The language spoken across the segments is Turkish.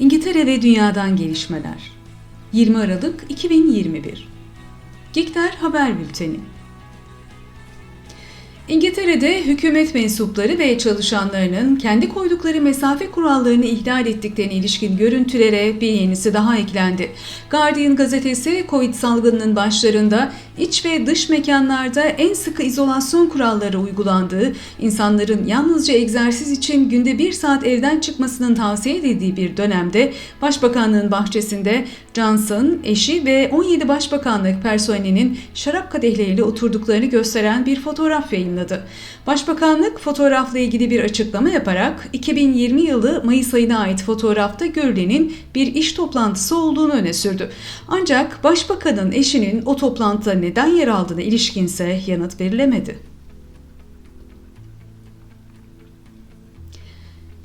İngiltere ve Dünyadan Gelişmeler. 20 Aralık 2021 Gikter Haber Bülteni İngiltere'de hükümet mensupları ve çalışanlarının kendi koydukları mesafe kurallarını ihlal ettiklerine ilişkin görüntülere bir yenisi daha eklendi. Guardian gazetesi Covid salgınının başlarında iç ve dış mekanlarda en sıkı izolasyon kuralları uygulandığı, insanların yalnızca egzersiz için günde bir saat evden çıkmasının tavsiye edildiği bir dönemde Başbakanlığın bahçesinde Johnson, eşi ve 17 başbakanlık personelinin şarap kadehleriyle oturduklarını gösteren bir fotoğraf yayınladı. Başbakanlık fotoğrafla ilgili bir açıklama yaparak 2020 yılı Mayıs ayına ait fotoğrafta görülenin bir iş toplantısı olduğunu öne sürdü. Ancak başbakanın eşinin o toplantıda neden yer aldığına ilişkinse yanıt verilemedi.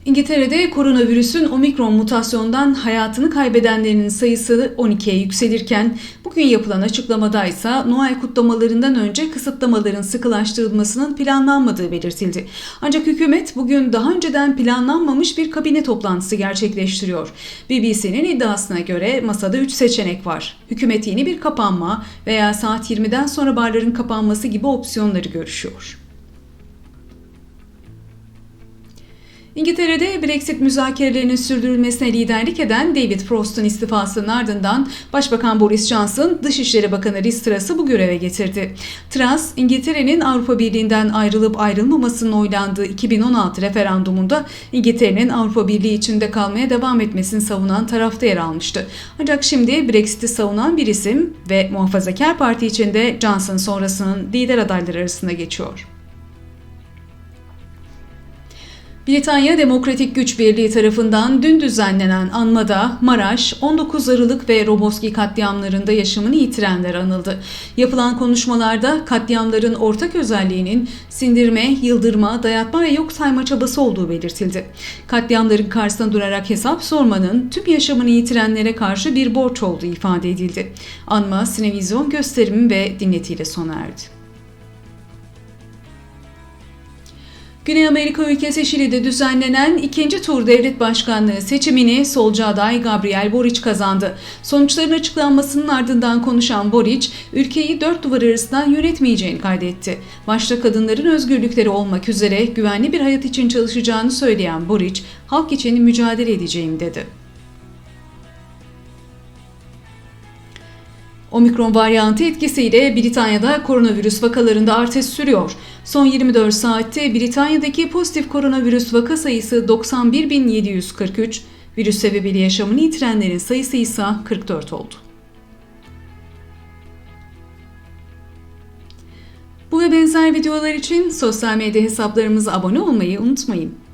İngiltere'de koronavirüsün omikron mutasyondan hayatını kaybedenlerin sayısı 12'ye yükselirken bugün yapılan açıklamada ise Noel kutlamalarından önce kısıtlamaların sıkılaştırılmasının planlanmadığı belirtildi. Ancak hükümet bugün daha önceden planlanmamış bir kabine toplantısı gerçekleştiriyor. BBC'nin iddiasına göre masada 3 seçenek var. Hükümet yeni bir kapanma veya saat 20'den sonra barların kapanması gibi opsiyonları görüşüyor. İngiltere'de Brexit müzakerelerinin sürdürülmesine liderlik eden David Frost'un istifasının ardından Başbakan Boris Johnson Dışişleri Bakanı Liz Truss'ı bu göreve getirdi. Truss, İngiltere'nin Avrupa Birliği'nden ayrılıp ayrılmamasının oylandığı 2016 referandumunda İngiltere'nin Avrupa Birliği içinde kalmaya devam etmesini savunan tarafta yer almıştı. Ancak şimdi Brexit'i savunan bir isim ve Muhafazakar Parti içinde Johnson sonrasının lider adayları arasında geçiyor. Britanya Demokratik Güç Birliği tarafından dün düzenlenen anmada Maraş, 19 Aralık ve Roboski katliamlarında yaşamını yitirenler anıldı. Yapılan konuşmalarda katliamların ortak özelliğinin sindirme, yıldırma, dayatma ve yok sayma çabası olduğu belirtildi. Katliamların karşısına durarak hesap sormanın tüm yaşamını yitirenlere karşı bir borç olduğu ifade edildi. Anma, sinevizyon gösterimi ve dinletiyle sona erdi. Güney Amerika ülkesi Şili'de düzenlenen ikinci tur devlet başkanlığı seçimini solcu aday Gabriel Boric kazandı. Sonuçların açıklanmasının ardından konuşan Boric, ülkeyi dört duvar arasından yönetmeyeceğini kaydetti. Başta kadınların özgürlükleri olmak üzere güvenli bir hayat için çalışacağını söyleyen Boric, halk için mücadele edeceğim dedi. Omikron varyantı etkisiyle Britanya'da koronavirüs vakalarında artış sürüyor. Son 24 saatte Britanya'daki pozitif koronavirüs vaka sayısı 91.743, virüs sebebiyle yaşamını yitirenlerin sayısı ise 44 oldu. Bu ve benzer videolar için sosyal medya hesaplarımıza abone olmayı unutmayın.